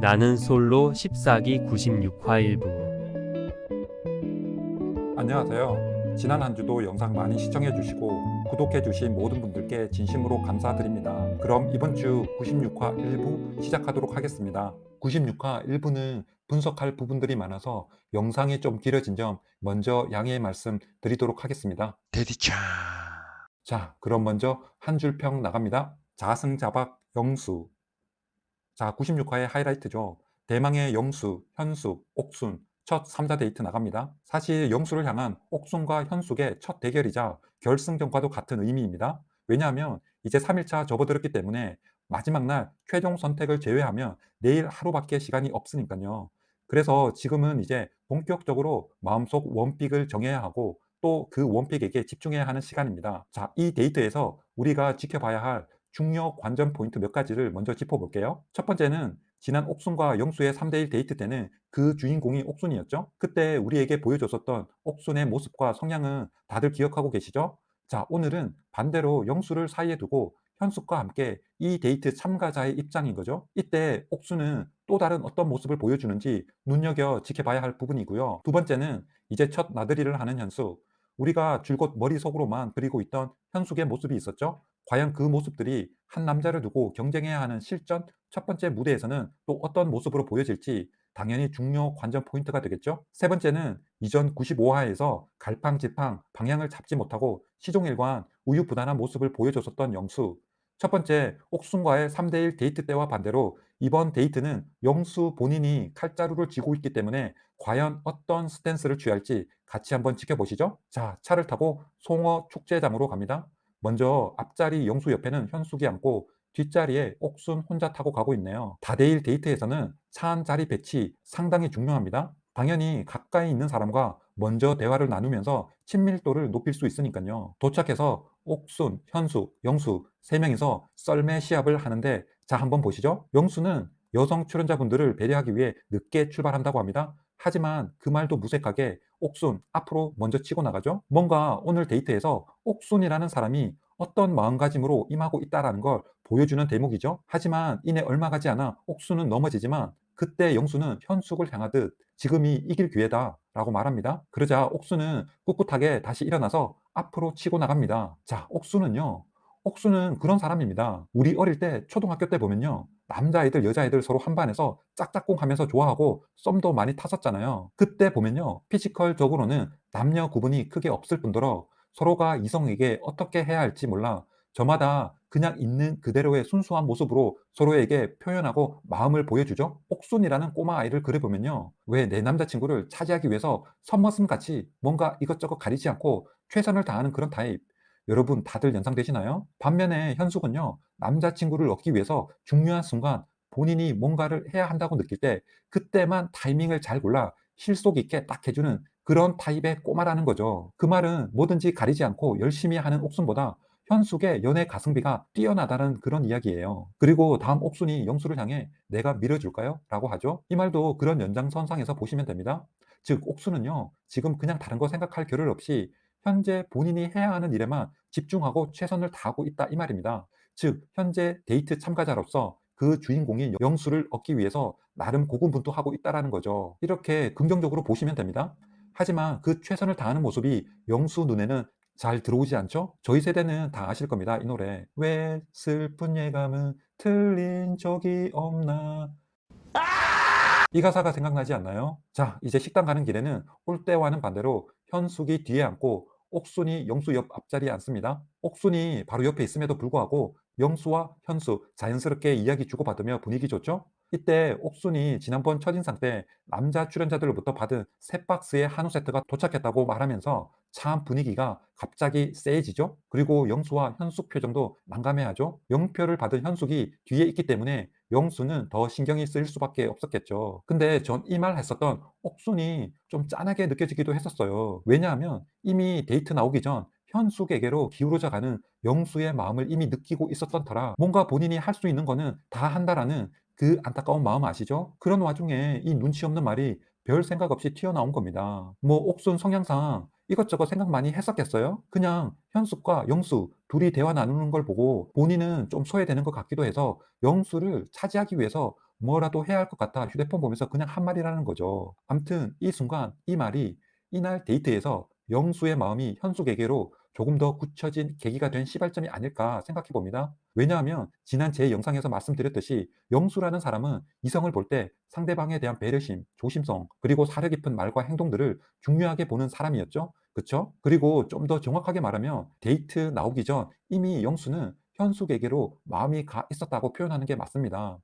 나는 솔로 14기 96화 일부 안녕하세요. 지난 한 주도 영상 많이 시청해 주시고 구독해 주신 모든 분들께 진심으로 감사드립니다. 그럼 이번 주 96화 1부 시작하도록 하겠습니다. 96화 1부는 분석할 부분들이 많아서 영상이 좀 길어진 점 먼저 양해의 말씀 드리도록 하겠습니다. 데디차 자, 그럼 먼저 한 줄 평 나갑니다. 자승자박 영수. 자, 96화의 하이라이트죠. 대망의 영수, 현숙, 옥순 첫 3자 데이트 나갑니다. 사실 영수를 향한 옥순과 현숙의 첫 대결이자 결승전과도 같은 의미입니다. 왜냐하면 이제 3일차 접어들었기 때문에 마지막 날 최종 선택을 제외하면 내일 하루밖에 시간이 없으니까요. 그래서 지금은 이제 본격적으로 마음속 원픽을 정해야 하고 또 그 원픽에게 집중해야 하는 시간입니다. 자, 이 데이트에서 우리가 지켜봐야 할 중요 관전 포인트 몇 가지를 먼저 짚어볼게요. 첫 번째는 지난 옥순과 영수의 3대1 데이트 때는 그 주인공이 옥순이었죠. 그때 우리에게 보여줬었던 옥순의 모습과 성향은 다들 기억하고 계시죠? 자, 오늘은 반대로 영수를 사이에 두고 현숙과 함께 이 데이트 참가자의 입장인 거죠. 이때 옥수는 또 다른 어떤 모습을 보여주는지 눈여겨 지켜봐야 할 부분이고요. 두 번째는 이제 첫 나들이를 하는 현숙. 우리가 줄곧 머릿속으로만 그리고 있던 현숙의 모습이 있었죠. 과연 그 모습들이 한 남자를 두고 경쟁해야 하는 실전 첫 번째 무대에서는 또 어떤 모습으로 보여질지 당연히 중요 관전 포인트가 되겠죠. 세 번째는 이전 95화에서 갈팡질팡 방향을 잡지 못하고 시종일관 우유부단한 모습을 보여줬었던 영수. 첫 번째 옥순과의 3대1 데이트 때와 반대로 이번 데이트는 영수 본인이 칼자루를 쥐고 있기 때문에 과연 어떤 스탠스를 취할지 같이 한번 지켜보시죠. 자, 차를 타고 송어 축제장으로 갑니다. 먼저 앞자리 영수 옆에는 현숙이 앉고 뒷자리에 옥순 혼자 타고 가고 있네요. 다대일 데이트에서는 차 한 자리 배치 상당히 중요합니다. 당연히 가까이 있는 사람과 먼저 대화를 나누면서 친밀도를 높일 수 있으니까요. 도착해서 옥순, 현숙, 영수 세 명이서 썰매 시합을 하는데 자 한번 보시죠. 영수는 여성 출연자분들을 배려하기 위해 늦게 출발한다고 합니다. 하지만 그 말도 무색하게 옥순 앞으로 먼저 치고 나가죠. 뭔가 오늘 데이트에서 옥순이라는 사람이 어떤 마음가짐으로 임하고 있다라는 걸 보여주는 대목이죠. 하지만 이내 얼마 가지 않아 옥순은 넘어지지만 그때 영수는 현숙을 향하듯 지금이 이길 기회다 라고 말합니다. 그러자 옥수는 꿋꿋하게 다시 일어나서 앞으로 치고 나갑니다. 자, 옥수는요. 옥수는 그런 사람입니다. 우리 어릴 때 초등학교 때 보면요. 남자애들 여자애들 서로 한반에서 짝짝꿍 하면서 좋아하고 썸도 많이 탔었잖아요. 그때 보면요. 피지컬적으로는 남녀 구분이 크게 없을 뿐더러 서로가 이성에게 어떻게 해야 할지 몰라 저마다 그냥 있는 그대로의 순수한 모습으로 서로에게 표현하고 마음을 보여주죠. 옥순이라는 꼬마 아이를 그려보면요. 왜 내 남자친구를 차지하기 위해서 선머슴 같이 뭔가 이것저것 가리지 않고 최선을 다하는 그런 타입. 여러분 다들 연상되시나요? 반면에 현숙은요. 남자친구를 얻기 위해서 중요한 순간 본인이 뭔가를 해야 한다고 느낄 때 그때만 타이밍을 잘 골라 실속 있게 딱 해주는 그런 타입의 꼬마라는 거죠. 그 말은 뭐든지 가리지 않고 열심히 하는 옥순보다 현숙의 연애 가성비가 뛰어나다는 그런 이야기예요. 그리고 다음 옥순이 영수를 향해 내가 밀어줄까요? 라고 하죠. 이 말도 그런 연장선상에서 보시면 됩니다. 즉 옥수는요 지금 그냥 다른 거 생각할 겨를 없이 현재 본인이 해야 하는 일에만 집중하고 최선을 다하고 있다 이 말입니다. 즉 현재 데이트 참가자로서 그 주인공인 영수를 얻기 위해서 나름 고군분투하고 있다라는 거죠. 이렇게 긍정적으로 보시면 됩니다. 하지만 그 최선을 다하는 모습이 영수 눈에는 잘 들어오지 않죠? 저희 세대는 다 아실 겁니다. 이 노래. 왜 슬픈 예감은 틀린 적이 없나? 이 가사가 생각나지 않나요? 자, 이제 식당 가는 길에는 올 때와는 반대로 현숙이 뒤에 앉고 옥순이 영수 옆 앞자리에 앉습니다. 옥순이 바로 옆에 있음에도 불구하고 영수와 현숙 자연스럽게 이야기 주고받으며 분위기 좋죠? 이때 옥순이 지난번 첫인상 때 남자 출연자들로부터 받은 세 박스의 한우 세트가 도착했다고 말하면서 참 분위기가 갑자기 세지죠? 그리고 영수와 현숙 표정도 난감해하죠? 영표를 받은 현숙이 뒤에 있기 때문에 영수는 더 신경이 쓰일 수밖에 없었겠죠. 근데 전 이 말 했었던 옥순이 좀 짠하게 느껴지기도 했었어요. 왜냐하면 이미 데이트 나오기 전 현숙에게로 기울어져 가는 영수의 마음을 이미 느끼고 있었던 터라 뭔가 본인이 할 수 있는 거는 다 한다라는 그 안타까운 마음 아시죠? 그런 와중에 이 눈치 없는 말이 별 생각 없이 튀어나온 겁니다. 뭐 옥순 성향상 이것저것 생각 많이 했었겠어요? 그냥 현숙과 영수 둘이 대화 나누는 걸 보고 본인은 좀 소외되는 것 같기도 해서 영수를 차지하기 위해서 뭐라도 해야 할 것 같아 휴대폰 보면서 그냥 한 말이라는 거죠. 암튼 이 순간 이 말이 이날 데이트에서 영수의 마음이 현숙에게로 조금 더 굳혀진 계기가 된 시발점이 아닐까 생각해 봅니다. 왜냐하면 지난 제 영상에서 말씀드렸듯이 영수라는 사람은 이성을 볼 때 상대방에 대한 배려심, 조심성, 그리고 사려 깊은 말과 행동들을 중요하게 보는 사람이었죠. 그쵸? 그리고 좀 더 정확하게 말하면 데이트 나오기 전 이미 영수는 현숙에게로 마음이 가 있었다고 표현하는 게 맞습니다.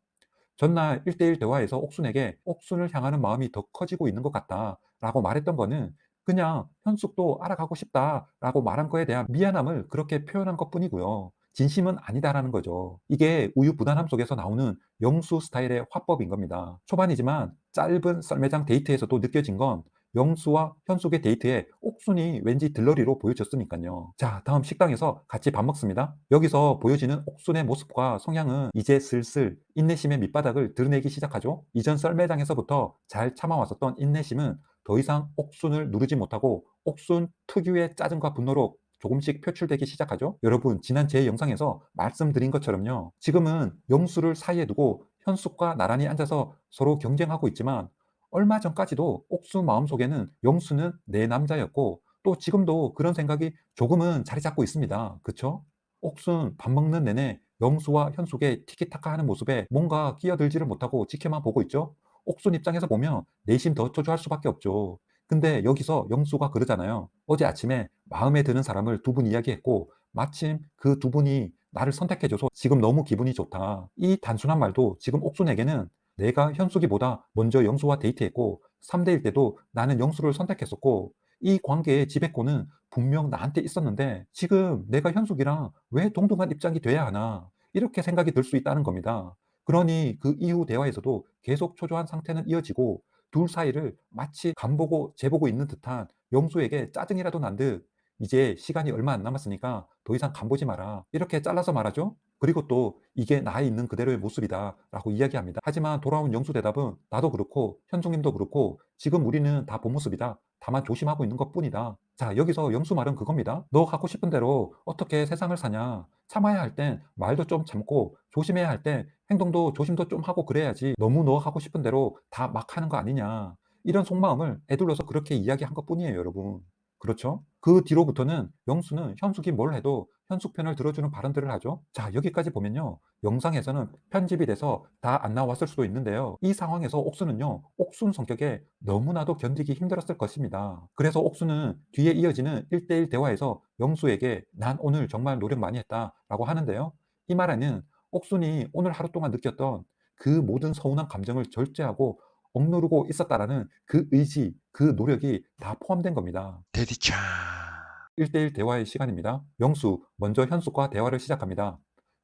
전날 1대1 대화에서 옥순에게 옥순을 향하는 마음이 더 커지고 있는 것 같다 라고 말했던 거는 그냥 현숙도 알아가고 싶다 라고 말한 거에 대한 미안함을 그렇게 표현한 것 뿐이고요. 진심은 아니다라는 거죠. 이게 우유부단함 속에서 나오는 영수 스타일의 화법인 겁니다. 초반이지만 짧은 썰매장 데이트에서도 느껴진 건 영수와 현숙의 데이트에 옥순이 왠지 들러리로 보여졌으니까요. 자, 다음 식당에서 같이 밥 먹습니다. 여기서 보여지는 옥순의 모습과 성향은 이제 슬슬 인내심의 밑바닥을 드러내기 시작하죠. 이전 썰매장에서부터 잘 참아왔었던 인내심은 더 이상 옥순을 누르지 못하고 옥순 특유의 짜증과 분노로 조금씩 표출되기 시작하죠. 여러분, 지난 제 영상에서 말씀드린 것처럼요. 지금은 영수를 사이에 두고 현숙과 나란히 앉아서 서로 경쟁하고 있지만 얼마 전까지도 옥수 마음속에는 영수는 내 남자였고 또 지금도 그런 생각이 조금은 자리 잡고 있습니다. 그쵸? 옥순 밥 먹는 내내 영수와 현숙의 티키타카 하는 모습에 뭔가 끼어들지를 못하고 지켜만 보고 있죠. 옥순 입장에서 보면 내심 더 초조할 수밖에 없죠. 근데 여기서 영수가 그러잖아요. 어제 아침에 마음에 드는 사람을 두 분 이야기했고 마침 그 두 분이 나를 선택해줘서 지금 너무 기분이 좋다. 이 단순한 말도 지금 옥순에게는 내가 현숙이보다 먼저 영수와 데이트했고 3대일 때도 나는 영수를 선택했었고 이 관계의 지배권은 분명 나한테 있었는데 지금 내가 현숙이랑 왜 동등한 입장이 돼야 하나 이렇게 생각이 들 수 있다는 겁니다. 그러니 그 이후 대화에서도 계속 초조한 상태는 이어지고 둘 사이를 마치 간보고 재보고 있는 듯한 영수에게 짜증이라도 난 듯 이제 시간이 얼마 안 남았으니까 더 이상 간보지 마라 이렇게 잘라서 말하죠. 그리고 또 이게 나에 있는 그대로의 모습이다 라고 이야기합니다. 하지만 돌아온 영수 대답은 나도 그렇고 현숙님도 그렇고 지금 우리는 다 본 모습이다. 다만 조심하고 있는 것 뿐이다. 자 여기서 영수 말은 그겁니다. 너 갖고 싶은 대로 어떻게 세상을 사냐. 참아야 할 땐 말도 좀 참고 조심해야 할 땐 행동도 조심도 좀 하고 그래야지 너무 너 하고 싶은 대로 다 막 하는 거 아니냐. 이런 속마음을 애둘러서 그렇게 이야기한 것 뿐이에요 여러분. 그렇죠? 그 뒤로부터는 영수는 현숙이 뭘 해도 현숙 편을 들어주는 발언들을 하죠. 자, 여기까지 보면요. 영상에서는 편집이 돼서 다 안 나왔을 수도 있는데요. 이 상황에서 옥수는요, 옥순 성격에 너무나도 견디기 힘들었을 것입니다. 그래서 옥수는 뒤에 이어지는 1대1 대화에서 영수에게 난 오늘 정말 노력 많이 했다 라고 하는데요. 이 말에는 옥순이 오늘 하루 동안 느꼈던 그 모든 서운한 감정을 절제하고 억누르고 있었다라는 그 의지, 그 노력이 다 포함된 겁니다. 데디차 1대1 대화의 시간입니다. 영수, 먼저 현숙과 대화를 시작합니다.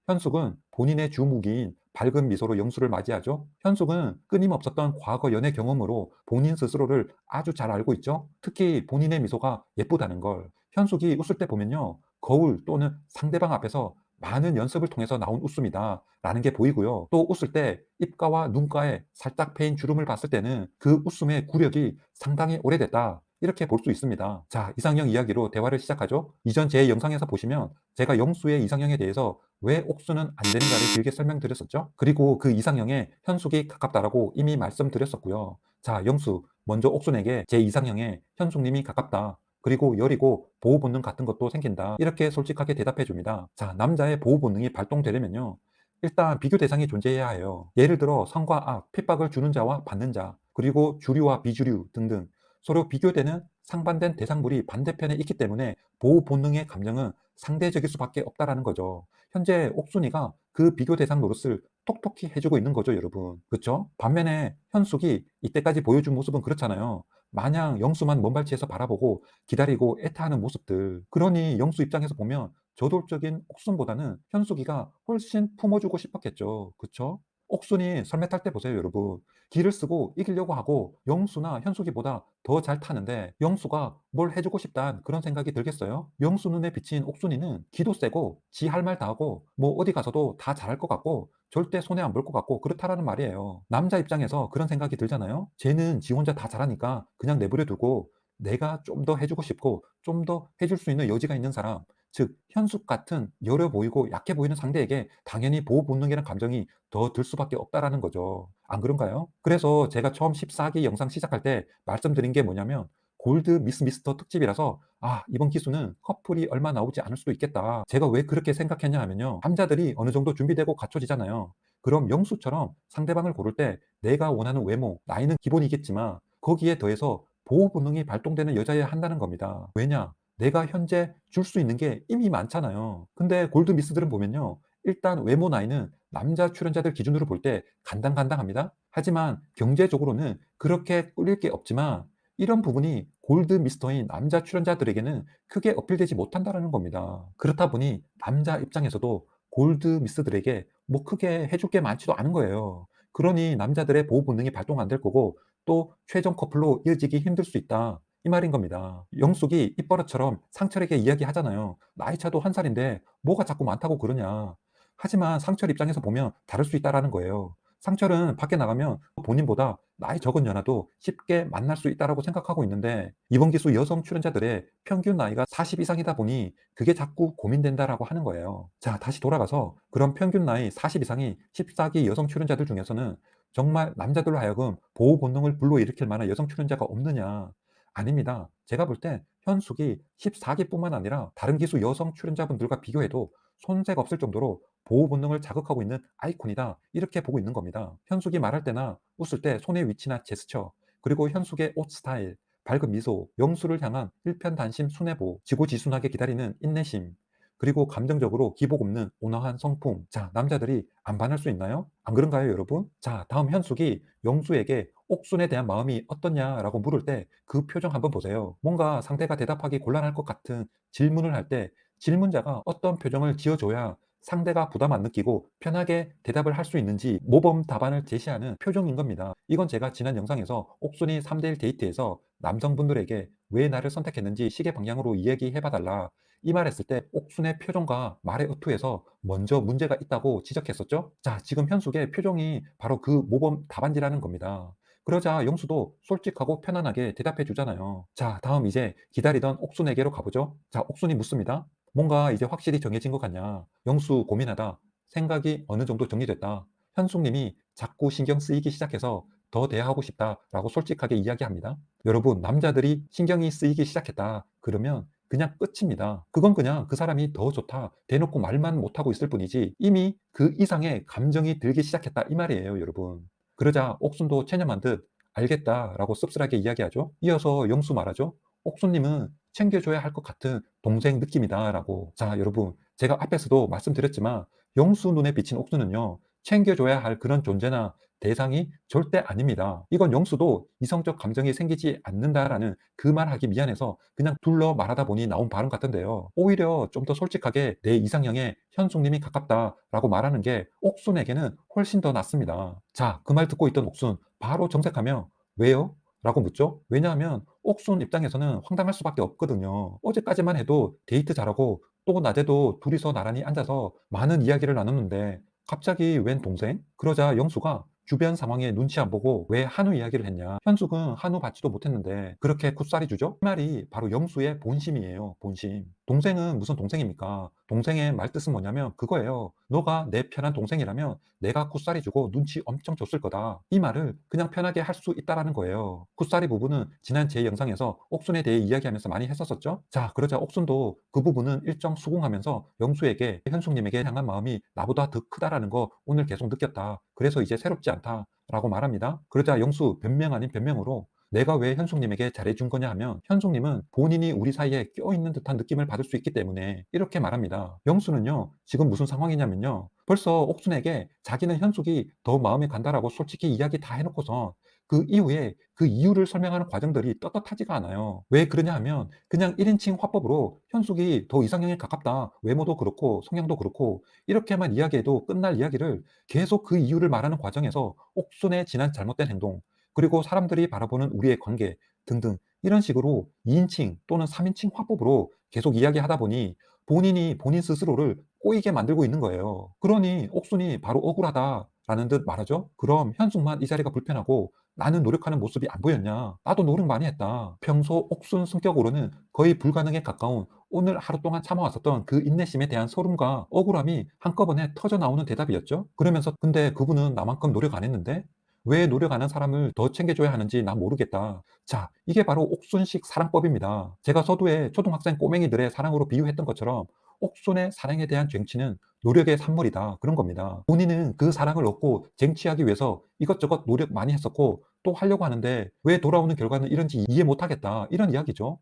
현숙은 본인의 주무기인 밝은 미소로 영수를 맞이하죠. 현숙은 끊임없었던 과거 연애 경험으로 본인 스스로를 아주 잘 알고 있죠. 특히 본인의 미소가 예쁘다는 걸. 현숙이 웃을 때 보면요. 거울 또는 상대방 앞에서 많은 연습을 통해서 나온 웃음이다 라는 게 보이고요. 또 웃을 때 입가와 눈가에 살짝 패인 주름을 봤을 때는 그 웃음의 구력이 상당히 오래됐다 이렇게 볼 수 있습니다. 자, 이상형 이야기로 대화를 시작하죠. 이전 제 영상에서 보시면 제가 영수의 이상형에 대해서 왜 옥수는 안 되는가를 길게 설명드렸었죠. 그리고 그 이상형에 현숙이 가깝다라고 이미 말씀드렸었고요. 자, 영수, 먼저 옥순에게 제 이상형에 현숙님이 가깝다. 그리고 여리고 보호 본능 같은 것도 생긴다. 이렇게 솔직하게 대답해 줍니다. 자, 남자의 보호 본능이 발동되려면요. 일단 비교 대상이 존재해야 해요. 예를 들어 성과 악, 핍박을 주는 자와 받는 자, 그리고 주류와 비주류 등등 서로 비교되는 상반된 대상물이 반대편에 있기 때문에 보호 본능의 감정은 상대적일 수밖에 없다라는 거죠. 현재 옥순이가 그 비교 대상 노릇을 톡톡히 해주고 있는 거죠, 여러분. 그렇죠? 반면에 현숙이 이때까지 보여준 모습은 그렇잖아요. 마냥 영수만 먼발치에서 바라보고 기다리고 애타하는 모습들. 그러니 영수 입장에서 보면 저돌적인 옥순보다는 현숙이가 훨씬 품어주고 싶었겠죠. 그쵸? 옥순이 설매 탈 때 보세요, 여러분. 기를 쓰고 이기려고 하고 영수나 현숙이보다 더 잘 타는데 영수가 뭘 해주고 싶단 그런 생각이 들겠어요? 영수 눈에 비친 옥순이는 기도 세고 지 할 말 다 하고 뭐 어디 가서도 다 잘할 것 같고 절대 손해 안 볼 것 같고 그렇다라는 말이에요. 남자 입장에서 그런 생각이 들잖아요. 쟤는 지 혼자 다 잘하니까 그냥 내버려 두고 내가 좀 더 해주고 싶고 좀 더 해줄 수 있는 여지가 있는 사람 즉 현숙 같은 여려 보이고 약해 보이는 상대에게 당연히 보호 본능이라는 감정이 더 들 수밖에 없다라는 거죠. 안 그런가요? 그래서 제가 처음 14기 영상 시작할 때 말씀드린 게 뭐냐면 골드 미스 미스터 특집이라서 아 이번 기수는 커플이 얼마 나오지 않을 수도 있겠다. 제가 왜 그렇게 생각했냐 하면요. 남자들이 어느 정도 준비되고 갖춰지잖아요. 그럼 영수처럼 상대방을 고를 때 내가 원하는 외모, 나이는 기본이겠지만 거기에 더해서 보호 본능이 발동되는 여자여야 한다는 겁니다. 왜냐? 내가 현재 줄 수 있는 게 이미 많잖아요. 근데 골드 미스들은 보면요. 일단 외모 나이는 남자 출연자들 기준으로 볼 때 간당간당합니다. 하지만 경제적으로는 그렇게 끌릴 게 없지만 이런 부분이 골드 미스터인 남자 출연자들에게는 크게 어필되지 못한다는 겁니다. 그렇다 보니 남자 입장에서도 골드 미스들에게 뭐 크게 해줄 게 많지도 않은 거예요. 그러니 남자들의 보호 본능이 발동 안 될 거고 또 최종 커플로 이어지기 힘들 수 있다. 이 말인 겁니다. 영숙이 입버릇처럼 상철에게 이야기하잖아요. 나이 차도 한 살인데 뭐가 자꾸 많다고 그러냐. 하지만 상철 입장에서 보면 다를 수 있다라는 거예요. 상철은 밖에 나가면 본인보다 나이 적은 연하도 쉽게 만날 수 있다라고 생각하고 있는데 이번 기수 여성 출연자들의 평균 나이가 40 이상이다 보니 그게 자꾸 고민된다라고 하는 거예요. 자, 다시 돌아가서 그런 평균 나이 40 이상이 14기 여성 출연자들 중에서는 정말 남자들로 하여금 보호 본능을 불러일으킬 만한 여성 출연자가 없느냐? 아닙니다. 제가 볼때 현숙이 14기뿐만 아니라 다른 기수 여성 출연자분들과 비교해도 손색 없을 정도로 보호 본능을 자극하고 있는 아이콘이다. 이렇게 보고 있는 겁니다. 현숙이 말할 때나 웃을 때 손의 위치나 제스처, 그리고 현숙의 옷 스타일, 밝은 미소, 영수를 향한 일편단심 순애보, 지고지순하게 기다리는 인내심, 그리고 감정적으로 기복 없는 온화한 성품. 자, 남자들이 안 반할 수 있나요? 안 그런가요, 여러분? 자, 다음 현숙이 영수에게 옥순에 대한 마음이 어떠냐라고 물을 때 그 표정 한번 보세요. 뭔가 상대가 대답하기 곤란할 것 같은 질문을 할 때 질문자가 어떤 표정을 지어줘야 상대가 부담 안 느끼고 편하게 대답을 할 수 있는지 모범 답안을 제시하는 표정인 겁니다. 이건 제가 지난 영상에서 옥순이 3대1 데이트에서 남성분들에게 왜 나를 선택했는지 시계 방향으로 이야기해 봐달라. 이 말했을 때 옥순의 표정과 말의 어투에서 먼저 문제가 있다고 지적했었죠. 자, 지금 현숙의 표정이 바로 그 모범 답안지라는 겁니다. 그러자 영수도 솔직하고 편안하게 대답해 주잖아요. 자, 다음 이제 기다리던 옥순에게로 가보죠. 자, 옥순이 묻습니다. 뭔가 이제 확실히 정해진 것 같냐? 영수 고민하다. 생각이 어느 정도 정리됐다. 현숙님이 자꾸 신경 쓰이기 시작해서 더 대화하고 싶다라고 솔직하게 이야기합니다. 여러분, 남자들이 신경이 쓰이기 시작했다. 그러면 그냥 끝입니다. 그건 그냥 그 사람이 더 좋다. 대놓고 말만 못하고 있을 뿐이지 이미 그 이상의 감정이 들기 시작했다. 이 말이에요, 여러분. 그러자 옥순도 체념한 듯 알겠다라고 씁쓸하게 이야기하죠. 이어서 영수 말하죠. 옥순님은 챙겨줘야 할 것 같은 동생 느낌이다라고. 자, 여러분, 제가 앞에서도 말씀드렸지만 영수 눈에 비친 옥순은요. 챙겨줘야 할 그런 존재나 대상이 절대 아닙니다. 이건 영수도 이성적 감정이 생기지 않는다라는 그 말 하기 미안해서 그냥 둘러 말하다 보니 나온 발언 같은데요. 오히려 좀 더 솔직하게 내 이상형에 현숙님이 가깝다라고 말하는 게 옥순에게는 훨씬 더 낫습니다. 자, 그 말 듣고 있던 옥순 바로 정색하며 왜요? 라고 묻죠. 왜냐하면 옥순 입장에서는 황당할 수밖에 없거든요. 어제까지만 해도 데이트 잘하고 또 낮에도 둘이서 나란히 앉아서 많은 이야기를 나눴는데 갑자기 웬 동생? 그러자 영수가 주변 상황에 눈치 안 보고 왜 한우 이야기를 했냐? 현숙은 한우 받지도 못했는데 그렇게 굿살이 주죠? 이 말이 바로 영수의 본심이에요. 본심. 동생은 무슨 동생입니까? 동생의 말뜻은 뭐냐면 그거예요. 너가 내 편한 동생이라면 내가 굿살이 주고 눈치 엄청 줬을 거다. 이 말을 그냥 편하게 할 수 있다라는 거예요. 굿살이 부분은 지난 제 영상에서 옥순에 대해 이야기하면서 많이 했었었죠. 자, 그러자 옥순도 그 부분은 일정 수긍하면서 영수에게 현숙님에게 향한 마음이 나보다 더 크다라는 거 오늘 계속 느꼈다. 그래서 이제 새롭지 않다라고 말합니다. 그러자 영수 변명 아닌 변명으로 내가 왜 현숙님에게 잘해준 거냐 하면 현숙님은 본인이 우리 사이에 껴있는 듯한 느낌을 받을 수 있기 때문에 이렇게 말합니다. 영수는요 지금 무슨 상황이냐면요 벌써 옥순에게 자기는 현숙이 더 마음에 간다라고 솔직히 이야기 다 해놓고서 그 이후에 그 이유를 설명하는 과정들이 떳떳하지가 않아요. 왜 그러냐 하면 그냥 1인칭 화법으로 현숙이 더 이상형에 가깝다. 외모도 그렇고 성향도 그렇고 이렇게만 이야기해도 끝날 이야기를 계속 그 이유를 말하는 과정에서 옥순의 지난 잘못된 행동 그리고 사람들이 바라보는 우리의 관계 등등 이런 식으로 2인칭 또는 3인칭 화법으로 계속 이야기하다 보니 본인이 본인 스스로를 꼬이게 만들고 있는 거예요. 그러니 옥순이 바로 억울하다라는 듯 말하죠. 그럼 현숙만 이 자리가 불편하고 나는 노력하는 모습이 안 보였냐? 나도 노력 많이 했다. 평소 옥순 성격으로는 거의 불가능에 가까운 오늘 하루 동안 참아왔었던 그 인내심에 대한 소름과 억울함이 한꺼번에 터져 나오는 대답이었죠. 그러면서 근데 그분은 나만큼 노력 안 했는데 왜 노력 안한 사람을 더 챙겨줘야 하는지 난 모르겠다. 자, 이게 바로 옥순식 사랑법입니다. 제가 서두에 초등학생 꼬맹이들의 사랑으로 비유했던 것처럼 옥순의 사랑에 대한 쟁취는 노력의 산물이다. 그런 겁니다. 본인은 그 사랑을 얻고 쟁취하기 위해서 이것저것 노력 많이 했었고 또 하려고 하는데 왜 돌아오는 결과는 이런지 이해 못하겠다. 이런 이야기죠.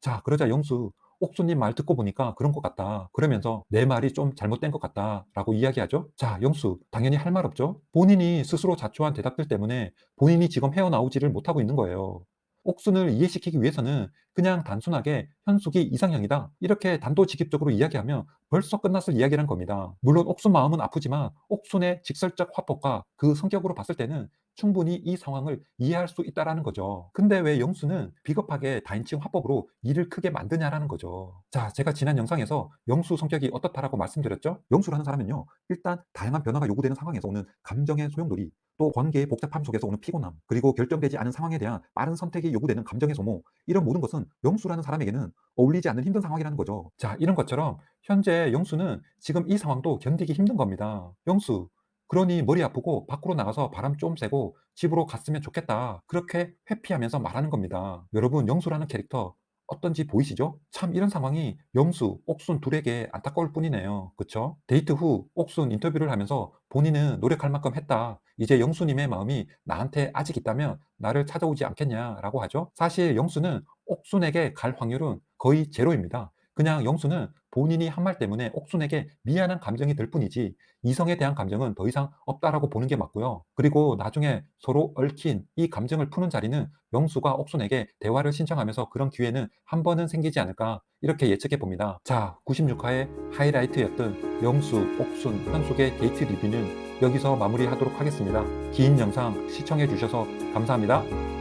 자, 그러자 영수, 옥수님 말 듣고 보니까 그런 것 같다. 그러면서 내 말이 좀 잘못된 것 같다. 라고 이야기하죠. 자, 영수, 당연히 할 말 없죠. 본인이 스스로 자초한 대답들 때문에 본인이 지금 헤어나오지를 못하고 있는 거예요. 옥순을 이해시키기 위해서는 그냥 단순하게 현숙이 이상형이다. 이렇게 단도직입적으로 이야기하면 벌써 끝났을 이야기란 겁니다. 물론 옥순 마음은 아프지만 옥순의 직설적 화법과 그 성격으로 봤을 때는 충분히 이 상황을 이해할 수 있다라는 거죠. 근데 왜 영수는 비겁하게 다인칭 화법으로 일을 크게 만드냐라는 거죠. 자, 제가 지난 영상에서 영수 성격이 어떻다라고 말씀드렸죠? 영수라는 사람은요, 일단 다양한 변화가 요구되는 상황에서 오는 감정의 소용돌이, 또 관계의 복잡함 속에서 오는 피곤함, 그리고 결정되지 않은 상황에 대한 빠른 선택이 요구되는 감정의 소모, 이런 모든 것은 영수라는 사람에게는 어울리지 않는 힘든 상황이라는 거죠. 자, 이런 것처럼 현재 영수는 지금 이 상황도 견디기 힘든 겁니다. 영수, 그러니 머리 아프고 밖으로 나가서 바람 좀 쐬고 집으로 갔으면 좋겠다. 그렇게 회피하면서 말하는 겁니다. 여러분, 영수라는 캐릭터 어떤지 보이시죠? 참 이런 상황이 영수, 옥순 둘에게 안타까울 뿐이네요. 그쵸? 데이트 후 옥순 인터뷰를 하면서 본인은 노력할 만큼 했다. 이제 영수님의 마음이 나한테 아직 있다면 나를 찾아오지 않겠냐라고 하죠. 사실 영수는 옥순에게 갈 확률은 거의 제로입니다. 그냥 영수는 본인이 한 말 때문에 옥순에게 미안한 감정이 들 뿐이지 이성에 대한 감정은 더 이상 없다라고 보는 게 맞고요. 그리고 나중에 서로 얽힌 이 감정을 푸는 자리는 영수가 옥순에게 대화를 신청하면서 그런 기회는 한 번은 생기지 않을까 이렇게 예측해 봅니다. 자, 96화의 하이라이트였던 영수, 옥순, 현숙의 데이트 리뷰는 여기서 마무리하도록 하겠습니다. 긴 영상 시청해 주셔서 감사합니다.